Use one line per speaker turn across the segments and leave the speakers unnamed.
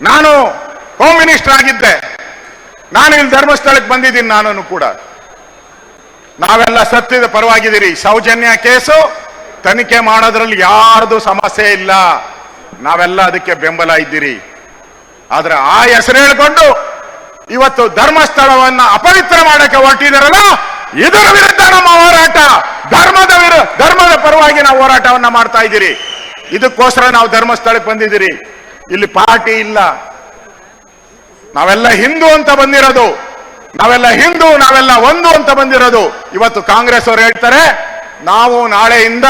ನಾನು home minister ಆಗಿದ್ದೆ. ನಾನು ಇಲ್ಲಿ ಧರ್ಮಸ್ಥಳಕ್ಕೆ ಬಂದಿದ್ದೀನಿ ನಾನು ಕೂಡ. ನಾವೆಲ್ಲ ಸತ್ಯದ ಪರವಾಗಿದ್ದೀರಿ. ಸೌಜನ್ಯ ಕೇಸು, ತನಿಖೆ ಮಾಡೋದ್ರಲ್ಲಿ ಯಾರ್ದು ಸಮಸ್ಯೆ ಇಲ್ಲ. ನಾವೆಲ್ಲ ಅದಕ್ಕೆ ಬೆಂಬಲ ಇದ್ದೀರಿ. ಆದ್ರೆ ಆ ಹೆಸರು ಹೇಳಿಕೊಂಡು ಇವತ್ತು ಧರ್ಮಸ್ಥಳವನ್ನ ಅಪವಿತ್ರ ಮಾಡಕ್ಕೆ ಹೊರಟಿದಾರಲ್ಲ, ಇದರ ವಿರುದ್ಧ ನಮ್ಮ ಹೋರಾಟ. ಧರ್ಮದ ವಿರು, ಧರ್ಮದ ಪರವಾಗಿ ನಾವು ಹೋರಾಟವನ್ನ ಮಾಡ್ತಾ ಇದ್ದೀರಿ. ಇದಕ್ಕೋಸ್ಕರ ನಾವು ಧರ್ಮಸ್ಥಳಕ್ಕೆ ಬಂದಿದ್ದೀರಿ. ಇಲ್ಲಿ ಪಾರ್ಟಿ ಇಲ್ಲ. ನಾವೆಲ್ಲ ಹಿಂದೂ ಅಂತ ಬಂದಿರೋದು. ನಾವೆಲ್ಲ ಹಿಂದೂ, ನಾವೆಲ್ಲ ಒಂದು ಅಂತ ಬಂದಿರೋದು. ಇವತ್ತು ಕಾಂಗ್ರೆಸ್ ಅವರು ಹೇಳ್ತಾರೆ, ನಾವು ನಾಳೆಯಿಂದ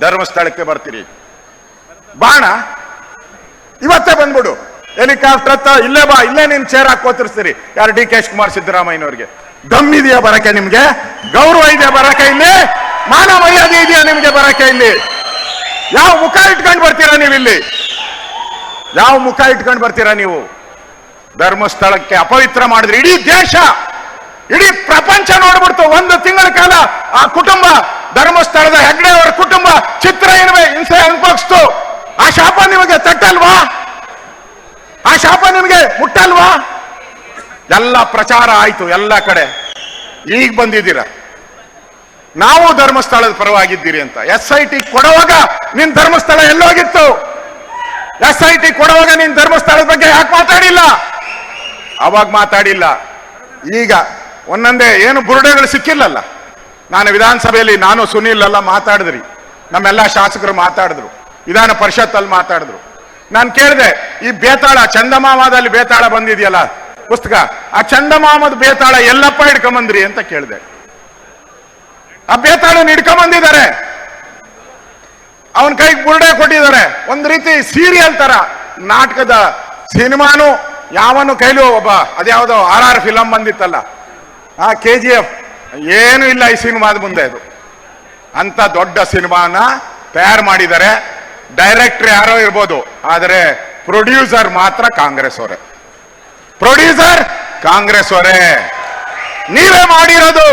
ಧರ್ಮಸ್ಥಳಕ್ಕೆ ಬರ್ತೀರಿ. ಬಾಣ? ಇವತ್ತೇ ಬಂದ್ಬಿಡು. ಹೆಲಿಕಾಪ್ಟರ್ ಹತ್ತ ಇಲ್ಲೇ ಬಾ, ಇಲ್ಲೇ ನಿನ್ ಚೇರ್ ಹಾಕೋತಿರ್ಸ್ತೀರಿ ಯಾರು ಡಿ ಕೆ ಶಿವಕುಮಾರ್ ಸಿದ್ದರಾಮಯ್ಯನವ್ರಿಗೆ. ದಮ್ ಇದೆಯಾ ಬರಕೆ ನಿಮ್ಗೆ? ಗೌರವ ಇದೆಯಾ ಬರಕೆ ಇಲ್ಲಿ? ಮಾನ ಮರ್ಯಾದೆ ಇದೆಯಾ ನಿಮ್ಗೆ ಬರಕೆ ಇಲ್ಲಿ? ಯಾವ ಮುಖ ಇಟ್ಕೊಂಡು ಬರ್ತೀರಾ ನೀವಿಲ್ಲಿ? ಯಾವ ಮುಖ ಇಟ್ಕೊಂಡು ಬರ್ತೀರಾ ನೀವು? ಧರ್ಮಸ್ಥಳಕ್ಕೆ ಅಪವಿತ್ರ ಮಾಡಿದ್ರೆ ಇಡೀ ದೇಶ, ಇಡೀ ಪ್ರಪಂಚ ನೋಡ್ಬಿಡ್ತು. ಒಂದು ತಿಂಗಳ ಕಾಲ ಆ ಕುಟುಂಬ, ಧರ್ಮಸ್ಥಳದ ಹೆಗ್ಡೆ ಅವರ ಕುಟುಂಬ ಚಿತ್ರ ಇನ್ವೆ ಹಿಂಸೆ ಅನುಭವಿಸ್ತು. ಆ ಶಾಪ ನಿಮಗೆ ತಟ್ಟಲ್ವಾ? ಆ ಶಾಪ ನಿಮಗೆ ಮುಟ್ಟಲ್ವಾ? ಎಲ್ಲ ಪ್ರಚಾರ ಆಯ್ತು ಎಲ್ಲ ಕಡೆ. ಈಗ ಬಂದಿದ್ದೀರ? ನಾವು ಧರ್ಮಸ್ಥಳದ ಪರವಾಗಿದ್ದೀರಿ ಅಂತ. ಎಸ್ ಐ ಟಿ ಕೊಡುವಾಗ ನಿನ್ ಧರ್ಮಸ್ಥಳ ಎಲ್ಲೋಗಿತ್ತು. ಎಸ್ ಐ ಟಿ ಕೊಡುವಾಗ ನೀನ್ ಧರ್ಮಸ್ಥಳದ ಬಗ್ಗೆ ಯಾಕೆ ಮಾತಾಡಿಲ್ಲ? ಅವಾಗ ಮಾತಾಡಿಲ್ಲ. ಈಗ ಒಂದೊಂದೇ ಏನು ಬುರುಡೆಗಳು ಸಿಕ್ಕಿಲ್ಲಲ್ಲ? ನಾನು ವಿಧಾನಸಭೆಯಲ್ಲಿ ನಾನು ಸುನೀಲ್ ಅಲ್ಲ ಮಾತಾಡಿದ್ರಿ. ನಮ್ಮೆಲ್ಲ ಶಾಸಕರು ಮಾತಾಡಿದ್ರು. ವಿಧಾನ ಪರಿಷತ್ ಅಲ್ಲಿ ಮಾತಾಡಿದ್ರು. ನಾನು ಕೇಳಿದೆ, ಈ ಬೇತಾಳ ಚಂದಮಾಮದಲ್ಲಿ ಬೇತಾಳ ಬಂದಿದೆಯಲ್ಲ? ಪುಸ್ತಕ, ಆ ಚಂದಮಾಮದ ಬೇತಾಳ ಎಲ್ಲಪ್ಪ ಹಿಡ್ಕೊಂಬಂದ್ರಿ ಅಂತ ಕೇಳಿದೆ. ಆ ಬೇತಾಳನ ಹಿಡ್ಕೊಂಬಂದಿದ್ದಾರೆ. ಅವನ ಕೈಗೆ ಬುರುಡೆ ಕೊಟ್ಟಿದ್ದಾರೆ. ಒಂದ್ ರೀತಿ ಸೀರಿಯಲ್ ತರ ನಾಟಕದ ಸಿನಿಮಾನು ಯಾವನು ಕೈಲೂ ಒಬ್ಬ ಅದ್ಯಾವುದೋ ಆರ್ ಆರ್ ಫಿಲಂ ಬಂದಿತ್ತಲ್ಲ. ಆ ಕೆ ಜಿ ಎಫ್ ಏನು ಇಲ್ಲ ಈ ಸಿನಿಮಾದ ಮುಂದೆ ಅದು. ಅಂತ ದೊಡ್ಡ ಸಿನಿಮಾನ ತಯಾರು ಮಾಡಿದ್ದಾರೆ. ಡೈರೆಕ್ಟರ್ ಯಾರೋ ಇರ್ಬೋದು, ಆದರೆ ಪ್ರೊಡ್ಯೂಸರ್ ಮಾತ್ರ ಕಾಂಗ್ರೆಸ್ ಅವರೇ. ಪ್ರೊಡ್ಯೂಸರ್ ಕಾಂಗ್ರೆಸ್ ಅವರೇ. ನೀವೇ ಮಾಡಿರೋದು.